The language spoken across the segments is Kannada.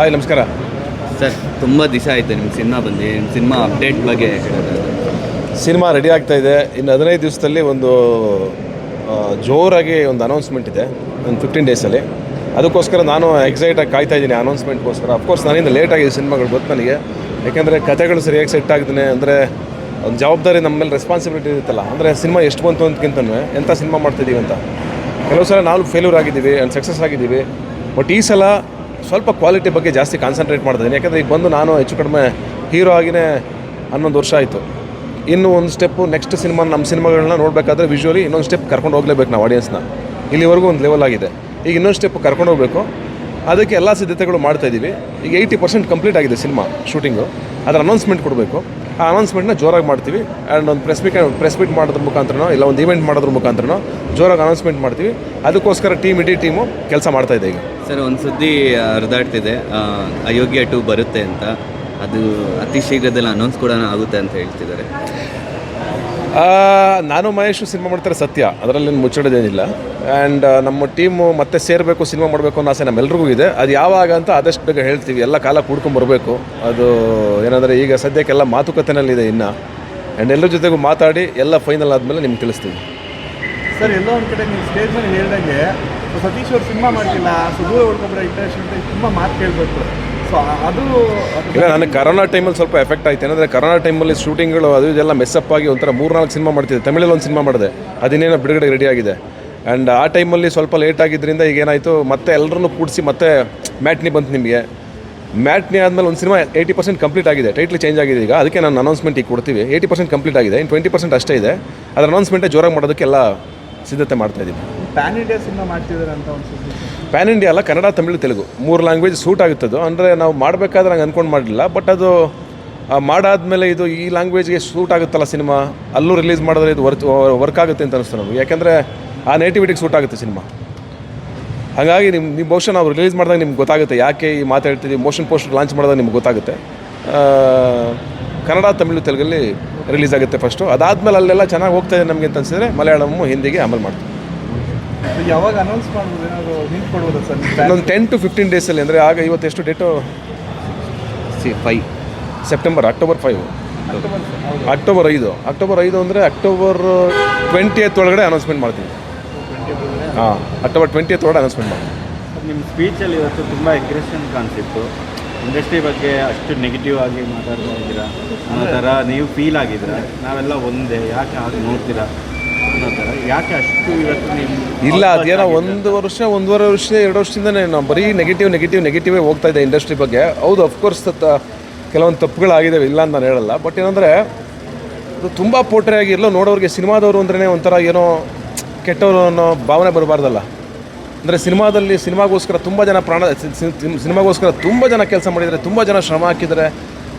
ಹಾಯ್ ನಮಸ್ಕಾರ. ಸರ್ ತುಂಬ ದಿವಸ ಆಯಿತು ನಿಮ್ಮ ಸಿನಿಮಾ ಬಂದು ನಿಮ್ಮ ಸಿನಿಮಾ ಅಪ್ಡೇಟ್ ಬಗ್ಗೆ ಸಿನಿಮಾ ರೆಡಿ ಆಗ್ತಾ ಇದೆ. ಇನ್ನು ಹದಿನೈದು ದಿವಸದಲ್ಲಿ ಒಂದು ಆ, ಜೋರಾಗಿ ಒಂದು ಅನೌನ್ಸ್ಮೆಂಟ್ ಇದೆ ಒಂದು ಫಿಫ್ಟೀನ್ ಡೇಸಲ್ಲಿ ಅದಕ್ಕೋಸ್ಕರ ನಾನು ಎಕ್ಸೈಟಾಗಿ ಕಾಯ್ತಾ ಇದ್ದೀನಿ ಅನೌನ್ಸ್ಮೆಂಟ್ಗೋಸ್ಕರ ಅಫ್ಕೋರ್ಸ್ ನನ್ನಿಂದ ಲೇಟ್ ಆಗಿದೆ ಸಿನಿಮಾಗಳು ಗೊತ್ತು ನನಗೆ. ಯಾಕೆಂದರೆ ಕಥೆಗಳು ಸರಿಯಾಗಿ ಸೆಟ್ ಆಗ್ತಾನೆ ಅಂದರೆ ಒಂದು ಜವಾಬ್ದಾರಿ ನಮ್ಮ ಮೇಲೆ ರೆಸ್ಪಾನ್ಸಿಬಿಲಿಟಿ ಇರುತ್ತಲ್ಲ. ಅಂದರೆ ಸಿನಿಮಾ ಎಷ್ಟು ಬಂತು ಅಂತಕ್ಕಿಂತನೂ ಎಂಥ ಸಿನಿಮಾ ಮಾಡ್ತಿದ್ದೀವಿ ಅಂತ. ಕೆಲವು ಸಲ ನಾವು ಫೇಲ್ಯೂರ್ ಆಗಿದ್ದೀವಿ ಆ್ಯಂಡ್ ಸಕ್ಸಸ್ ಆಗಿದ್ದೀವಿ. ಬಟ್ ಈ ಸಲ ಸ್ವಲ್ಪ ಕ್ವಾಲಿಟಿ ಬಗ್ಗೆ ಜಾಸ್ತಿ ಕಾನ್ಸಂಟ್ರೇಟ್ ಮಾಡ್ತಿದ್ದೀನಿ ಯಾಕಂದರೆ ಈಗ ಬಂದು ನಾನು ಹೆಚ್ಚು ಕಡಿಮೆ ಹೀರೋ ಆಗಿನೇ ಹನ್ನೊಂದು ವರ್ಷ ಆಯಿತು. ಇನ್ನು ಒಂದು ಸ್ಟೆಪ್ಪು ನೆಕ್ಸ್ಟ್ ಸಿನಿಮಾ ನಮ್ಮ ಸಿನಿಮಾಗಳನ್ನ ನೋಡಬೇಕಾದ್ರೆ ವಿಜುವಲಿ ಇನ್ನೊಂದು ಸ್ಟೆಪ್ ಕರ್ಕೊಂಡು ಹೋಗಲೇಬೇಕು ನಾವು ಆಡಿಯನ್ಸ್ನ ಇಲ್ಲಿವರೆಗೂ ಒಂದು ಲೆವೆಲ್ ಆಗಿದೆ. ಈಗ ಇನ್ನೊಂದು ಸ್ಟೆಪ್ ಕರ್ಕೊಂಡು ಹೋಗಬೇಕು. ಅದಕ್ಕೆ ಎಲ್ಲ ಸಿದ್ಧತೆಗಳು ಮಾಡ್ತಾ ಇದ್ದೀವಿ ಈಗ ಏಯ್ಟಿ ಪರ್ಸೆಂಟ್ ಕಂಪ್ಲೀಟ್ ಆಗಿದೆ ಸಿನಿಮಾ ಶೂಟಿಂಗು ಅದರ ಅನೌನ್ಸ್ಮೆಂಟ್ ಕೊಡಬೇಕು. ಆ ಅನೌನ್ಸ್ಮೆಂಟ್ನ ಜೋರಾಗಿ ಮಾಡ್ತೀವಿ. ಆ್ಯಂಡ್ ಒಂದು ಪ್ರೆಸ್ ಮೀಟ್ ಪ್ರೆಸ್ ಮೀಟ್ ಮಾಡೋದ್ರ ಮುಖಾಂತರನೋ, ಇಲ್ಲ ಒಂದು ಇವೆಂಟ್ ಮಾಡೋದ್ರ ಮುಖಾಂತರನೋ ಜೋರಾಗಿ ಅನೌನ್ಸ್ಮೆಂಟ್ ಮಾಡ್ತೀವಿ. ಅದಕ್ಕೋಸ್ಕರ ಟೀಮ್ ಇಡೀ ಟೀಮು ಕೆಲಸ ಮಾಡ್ತಾ ಇದೆ ಈಗ. ಸರ್ ಒಂದು ಸುದ್ದಿ ಹರಿದಾಡ್ತಿದೆ. ಅಯೋಗ್ಯ ಟು ಬರುತ್ತೆ ಅಂತ. ಅದು ಅತಿ ಶೀಘ್ರದಲ್ಲಿ ಅನೌನ್ಸ್ ಕೂಡ ಆಗುತ್ತೆ ಅಂತ ಹೇಳ್ತಿದ್ದಾರೆ. ನಾನು ಮಹೇಶು ಸಿನಿಮಾ ಮಾಡ್ತಾರೆ ಸತ್ಯ. ಅದರಲ್ಲಿ ಮುಚ್ಚಿಡೋದೇನಿಲ್ಲ. ಆ್ಯಂಡ್ ನಮ್ಮ ಟೀಮು ಮತ್ತೆ ಸೇರಬೇಕು, ಸಿನಿಮಾ ಮಾಡಬೇಕು ಅನ್ನೋ ಆಸೆ ನಮ್ಮೆಲ್ರಿಗೂ ಇದೆ. ಅದು ಯಾವಾಗ ಅಂತ ಆದಷ್ಟು ಬೇಗ ಹೇಳ್ತೀವಿ. ಎಲ್ಲ ಕಾಲ ಕೂಡ್ಕೊಂಬರ್ಬೇಕು ಅದು ಏನಂದರೆ ಈಗ ಸದ್ಯಕ್ಕೆಲ್ಲ ಮಾತುಕತೆನಲ್ಲಿದೆ ಇನ್ನು. ಆ್ಯಂಡ್ ಎಲ್ಲರ ಜೊತೆಗೂ ಮಾತಾಡಿ, ಎಲ್ಲ ಫೈನಲ್ ಆದಮೇಲೆ ನಿಮ್ಗೆ ತಿಳಿಸ್ತೀವಿ ಸರ್, ಎಲ್ಲೋ ಒಂದು ಕಡೆ ನೀವು ಸ್ಟೇಜ್ ಮೇಲೆ ಹೇಳ್ದಂಗೆ, ಸತೀಶ್ ಅವ್ರು ಸಿನಿಮಾ ಮಾಡ್ತಿಲ್ಲ ಸುಧೂರ್ ದೂರ ಇಂಟ್ರೆಸ್ಟ್ ಅಂತ ತುಂಬ ಮಾತು ಕೇಳಬೇಕು. ಸೊ ಅದು ಇಲ್ಲ, ನನಗೆ ಕರೋನಾ ಟೈಮಲ್ಲಿ ಸ್ವಲ್ಪ ಎಫೆಕ್ಟ್ ಆಯ್ತು. ಏನಂದರೆ ಕರೋನಾ ಟೈಮಲ್ಲಿ ಶೂಟಿಂಗ್ಗಳು ಅದು ಇದೆಲ್ಲ ಮೆಸ್ಸಪ್ ಆಗಿ ಒಂಥರ ಮೂರ್ನಾಲ್ಕು ಸಿನಿಮಾ ಮಾಡ್ತಿದ್ದೆ ತಮಿಳಲ್ಲಿ ಒಂದು ಸಿನಿಮಾ ಮಾಡಿದೆ. ಅದಿನ್ನೇನೋ ಬಿಡುಗಡೆ ರೆಡಿ ಆಗಿದೆ. ಆ್ಯಂಡ್ ಆ ಟೈಮಲ್ಲಿ ಸ್ವಲ್ಪ ಲೇಟ್ ಆಗಿದ್ದರಿಂದ ಈಗ ಏನಾಯಿತು, ಮತ್ತೆ ಎಲ್ಲರನ್ನೂ ಕೂಡಿಸಿ ಮತ್ತೆ ಮ್ಯಾಟ್ನಿ ಬಂತು ನಿಮಗೆ. ಮ್ಯಾಟ್ನಿ ಆದಮೇಲೆ ಒಂದು ಸಿನಿಮಾ ಏಯ್ಟಿ ಪರ್ಸೆಂಟ್ ಕಂಪ್ಲೀಟ್ ಆಗಿದೆ. ಟೈಟ್ಲ್ ಚೇಂಜ್ ಆಗಿದೆ ಈಗ. ಅದಕ್ಕೆ ನಾನು ಅನೌನ್ಸ್ಮೆಂಟ್ ಈಗ ಕೊಡ್ತೀವಿ. ಏಯ್ಟಿ ಪರ್ಸೆಂಟ್ ಕಂಪ್ಲೀಟ್ ಆಗಿದೆ. ಇನ್ನು ಟ್ವೆಂಟಿ ಪರ್ಸೆಂಟ್ ಅಷ್ಟೇ ಇದೆ. ಅದರ ಅನೌನ್ಸ್ಮೆಂಟೇ ಜೋರಾಗಿ ಮಾಡೋದಕ್ಕೆಲ್ಲ ಸಿದ್ಧತೆ ಮಾಡ್ತಾ ಪ್ಯಾನ್ ಇಂಡಿಯಾ ಸಿನಿಮಾ ಮಾಡ್ತಿದ್ದಾರೆ ಅಂತ ಪ್ಯಾನ್ ಇಂಡಿಯಾ ಅಲ್ಲ, ಕನ್ನಡ, ತಮಿಳು, ತೆಲುಗು. ಮೂರು ಲ್ಯಾಂಗ್ವೇಜ್ ಸೂಟ್ ಆಗುತ್ತದು. ಅಂದರೆ ನಾವು ಮಾಡಬೇಕಾದ್ರೆ ನಂಗೆ ಅಂದ್ಕೊಂಡು ಮಾಡಲಿಲ್ಲ. ಬಟ್ ಅದು ಮಾಡಾದ್ಮೇಲೆ ಇದು ಈ ಲ್ಯಾಂಗ್ವೇಜ್ಗೆ ಸೂಟ್ ಆಗುತ್ತಲ್ಲ ಸಿನಿಮಾ ಅಲ್ಲೂ ರಿಲೀಸ್ ಮಾಡಿದ್ರೆ ಇದು ವರ್ಕ್ ವರ್ಕ್ ಆಗುತ್ತೆ ಅಂತ ಅನಿಸ್ತು ನಮಗೆ. ಯಾಕೆಂದರೆ ಆ ನೇಟಿವಿಟಿಗೆ ಸೂಟ್ ಆಗುತ್ತೆ ಸಿನಿಮಾ ಹಾಗಾಗಿ ನಿಮ್ಮ ನಿಮ್ಮ ಬಹುಶಃ ನಾವು ರಿಲೀಸ್ ಮಾಡಿದಾಗ ನಿಮ್ಗೆ ಗೊತ್ತಾಗುತ್ತೆ. ಯಾಕೆ ಈ ಮಾತಾಡ್ತೀವಿ ಮೋಷನ್ ಪೋಸ್ಟರ್ ಲಾಂಚ್ ಮಾಡಿದಾಗ ನಿಮ್ಗೆ ಗೊತ್ತಾಗುತ್ತೆ. ಕನ್ನಡ, ತಮಿಳು, ತೆಲುಗಲ್ಲಿ ರಿಲೀಸ್ ಆಗುತ್ತೆ ಫಸ್ಟು ಅದಾದಮೇಲೆ ಅಲ್ಲೆಲ್ಲ ಚೆನ್ನಾಗಿ ಹೋಗ್ತಾ ಇದೆ ನಮಗೆ ಅಂತ ಅನಿಸಿದ್ರೆ ಮಲಯಾಳಮು ಹಿಂದಿಗೆ ಆಮೇಲೆ ಮಾಡ್ತೀವಿ. ಯಾವಾಗ ಅನೌನ್ಸ್ ಮಾಡ್ಬೋದು ಏನಾದ್ರು ಹಿಂಟ್ ಕೊಡ್ಬೋದಾ ಸರ್ ಇನ್ನೊಂದು ಟೆನ್ ಟು ಫಿಫ್ಟೀನ್ ಡೇಸಲ್ಲಿ ಅಂದರೆ ಆಗ ಇವತ್ತು ಎಷ್ಟು ಡೇಟು ಸಿ ಫೈ ಸೆಪ್ಟೆಂಬರ್ ಅಕ್ಟೋಬರ್ ಫೈವ್ ಅಕ್ಟೋಬರ್ ಐದು. ಅಕ್ಟೋಬರ್ ಐದು ಅಂದರೆ ಅಕ್ಟೋಬರ್ ಟ್ವೆಂಟಿ ಏತ್ ಒಳಗಡೆ ಅನೌನ್ಸ್ಮೆಂಟ್ ಮಾಡ್ತೀವಿ ಹಾಂ ಅಕ್ಟೋಬರ್ ಟ್ವೆಂಟಿ ಏತ್ ಒಳಗಡೆ ಅನೌನ್ಸ್ಮೆಂಟ್ ಮಾಡ್ತೀವಿ ನಿಮ್ಮ ಸ್ಪೀಚಲ್ಲಿ ಇವತ್ತು ತುಂಬ ಎಗ್ರೆಷನ್ ಕಾಣಿಸಿತ್ತು. ಇಂಡಸ್ಟ್ರಿ ಬಗ್ಗೆ ಅಷ್ಟು ನೆಗೆಟಿವ್ ಆಗಿ ಮಾತಾಡ್ತಾ ಇದ್ದೀರಾ? ಅನ್ನೋ ಥರ ನೀವು ಫೀಲ್ ಆಗಿದ್ದೀರಾ? ನಾವೆಲ್ಲ ಒಂದೇ ಯಾಕೆ ಹಾಗೆ ನೋಡ್ತೀರಾ? ಅನ್ನೋ ಯಾಕೆ ಅಷ್ಟು ಇವತ್ತು ನೀವು ಇಲ್ಲ ಅದೇನೋ ಒಂದು ವರ್ಷ ಒಂದೂವರೆ ವರ್ಷ ಎರಡು ವರ್ಷದಿಂದನೇ ನಾವು ಬರೀ ನೆಗೆಟಿವ್ ನೆಗೆಟಿವ್ ನೆಗೆಟಿವೇ ಹೋಗ್ತಾ ಇದೆ ಇಂಡಸ್ಟ್ರಿ ಬಗ್ಗೆ. ಹೌದು ಅಫ್ಕೋರ್ಸ್ ಕೆಲವೊಂದು ತಪ್ಪುಗಳಾಗಿದ್ದಾವೆ ಇಲ್ಲ ಅಂತ ನಾನು ಹೇಳಲ್ಲ. ಬಟ್ ಏನಂದರೆ ಅದು ತುಂಬ ಪೋಟ್ರೆ ಆಗಿ ಎಲ್ಲೋ ನೋಡೋರಿಗೆ ಸಿನಿಮಾದವರು ಅಂದ್ರೆ ಒಂಥರ ಏನೋ ಕೆಟ್ಟವರು ಅನ್ನೋ ಭಾವನೆ ಬರಬಾರ್ದಲ್ಲ. ಅಂದರೆ ಸಿನಿಮಾದಲ್ಲಿ ಸಿನಿಮಾಗೋಸ್ಕರ ತುಂಬ ಜನ ಪ್ರಾಣ ಸಿನಿಮಾಗೋಸ್ಕರ ತುಂಬ ಜನ ಕೆಲಸ ಮಾಡಿದ್ದಾರೆ ತುಂಬ ಜನ ಶ್ರಮ ಹಾಕಿದ್ದಾರೆ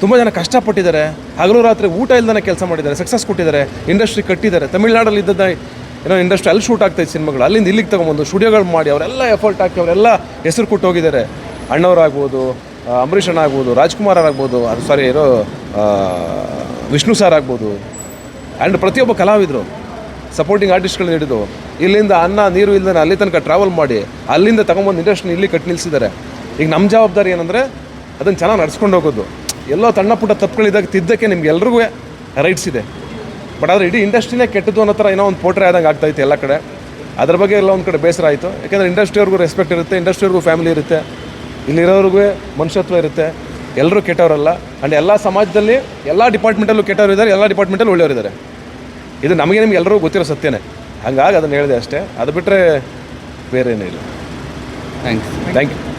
ತುಂಬ ಜನ ಕಷ್ಟಪಟ್ಟಿದ್ದಾರೆ. ಹಗಲು ರಾತ್ರಿ ಊಟ ಇಲ್ದೇ ಕೆಲಸ ಮಾಡಿದ್ದಾರೆ ಸಕ್ಸಸ್ ಕೊಟ್ಟಿದ್ದಾರೆ ಇಂಡಸ್ಟ್ರಿ ಕಟ್ಟಿದ್ದಾರೆ. ತಮಿಳ್ನಾಡಲ್ಲಿ ಇದ್ದದ ಏನೋ ಇಂಡಸ್ಟ್ರಿ ಅಲ್ಲಿ ಶೂಟ್ ಆಗ್ತಾಯಿತ್ತು ಸಿನಿಮಾಗಳು. ಅಲ್ಲಿಂದ ಇಲ್ಲಿಗೆ ತೊಗೊಂಬಂದು ಸ್ಟುಡಿಯೋಗಳು ಮಾಡಿ, ಅವರೆಲ್ಲ ಎಫರ್ಟ್ ಹಾಕಿ, ಅವರೆಲ್ಲ ಹೆಸರು ಕೊಟ್ಟು ಹೋಗಿದ್ದಾರೆ. ಅಣ್ಣವರಾಗ್ಬೋದು ಅಂಬರೀಷ್ ಅಣ್ಣ ಆಗ್ಬೋದು ರಾಜ್ಕುಮಾರ್ ಆಗ್ಬೋದು ಅದು ಸಾರಿ ಏನೋ ವಿಷ್ಣು ಸಾರ್ ಆಗ್ಬೋದು. ಆ್ಯಂಡ್ ಪ್ರತಿಯೊಬ್ಬ ಕಲಾವಿದರು ಸಪೋರ್ಟಿಂಗ್ ಆರ್ಟಿಸ್ಟ್ಗಳನ್ನ ಹಿಡಿದು, ಇಲ್ಲಿಂದ ಅನ್ನ, ನೀರು ಇಲ್ಲದೆ ಅಲ್ಲಿ ತನಕ ಟ್ರಾವೆಲ್ ಮಾಡಿ, ಅಲ್ಲಿಂದ ತಗೊಂಬಂದು ಇಂಡಸ್ಟ್ರಿ ಇಲ್ಲಿ ಕಟ್ಟಿ ನಿಲ್ಲಿಸಿದ್ದಾರೆ ಈಗ ನಮ್ಮ ಜವಾಬ್ದಾರಿ ಏನಂದರೆ, ಅದನ್ನು ಚೆನ್ನಾಗಿ ನಡ್ಸ್ಕೊಂಡು ಹೋಗೋದು. ಎಲ್ಲೋ ಸಣ್ಣ ಪುಟ್ಟ ತಪ್ಪುಗಳಿದ್ದಾಗ ತಿದ್ದಕ್ಕೆ ನಿಮ್ಗೆ ಎಲ್ರಿಗೂ ರೈಟ್ಸ್ ಇದೆ. ಬಟ್ ಆದರೆ ಇಡೀ ಇಂಡಸ್ಟ್ರಿನೇ ಕೆಟ್ಟದ್ದು ಅನ್ನೋ ಥರ ಏನೋ ಒಂದು ಪೋಟ್ರೆ ಆದಂಗೆ ಆಗ್ತಾಯಿತ್ತು ಎಲ್ಲ ಕಡೆ. ಅದ್ರ ಬಗ್ಗೆ ಎಲ್ಲ ಒಂದು ಕಡೆ ಬೇಸರ ಆಯಿತು. ಯಾಕೆಂದರೆ ಇಂಡಸ್ಟ್ರಿಯವ್ರಿಗೂ ರೆಸ್ಪೆಕ್ಟ್ ಇರುತ್ತೆ ಇಂಡಸ್ಟ್ರಿಯವ್ರಿಗೂ ಫ್ಯಾಮಿಲಿ ಇರುತ್ತೆ. ಇಲ್ಲಿರೋರಿಗೂ ಮನುಷ್ಯತ್ವ ಇರುತ್ತೆ. ಎಲ್ಲರೂ ಕೆಟ್ಟವರಲ್ಲ. ಆ್ಯಂಡ್ ಎಲ್ಲ ಸಮಾಜದಲ್ಲಿ ಎಲ್ಲ ಡಿಪಾರ್ಟ್ಮೆಂಟಲ್ಲೂ ಕೆಟ್ಟವರು ಇದ್ದಾರೆ ಎಲ್ಲ ಡಿಪಾರ್ಟ್ಮೆಂಟಲ್ಲೂ ಒಳ್ಳೆಯವರು ಇದ್ದಾರೆ. ಇದು ನಮಗೆ ನಿಮ್ಗೆ ಎಲ್ಲರೂ ಗೊತ್ತಿರೋ ಸತ್ಯನೇ. ಹಂಗಾಗಿ ಅದನ್ನು ಹೇಳಿದೆ ಅಷ್ಟೇ. ಅದು ಬಿಟ್ಟರೆ ಬೇರೆ ಏನೂ ಇಲ್ಲ. Thanks thank you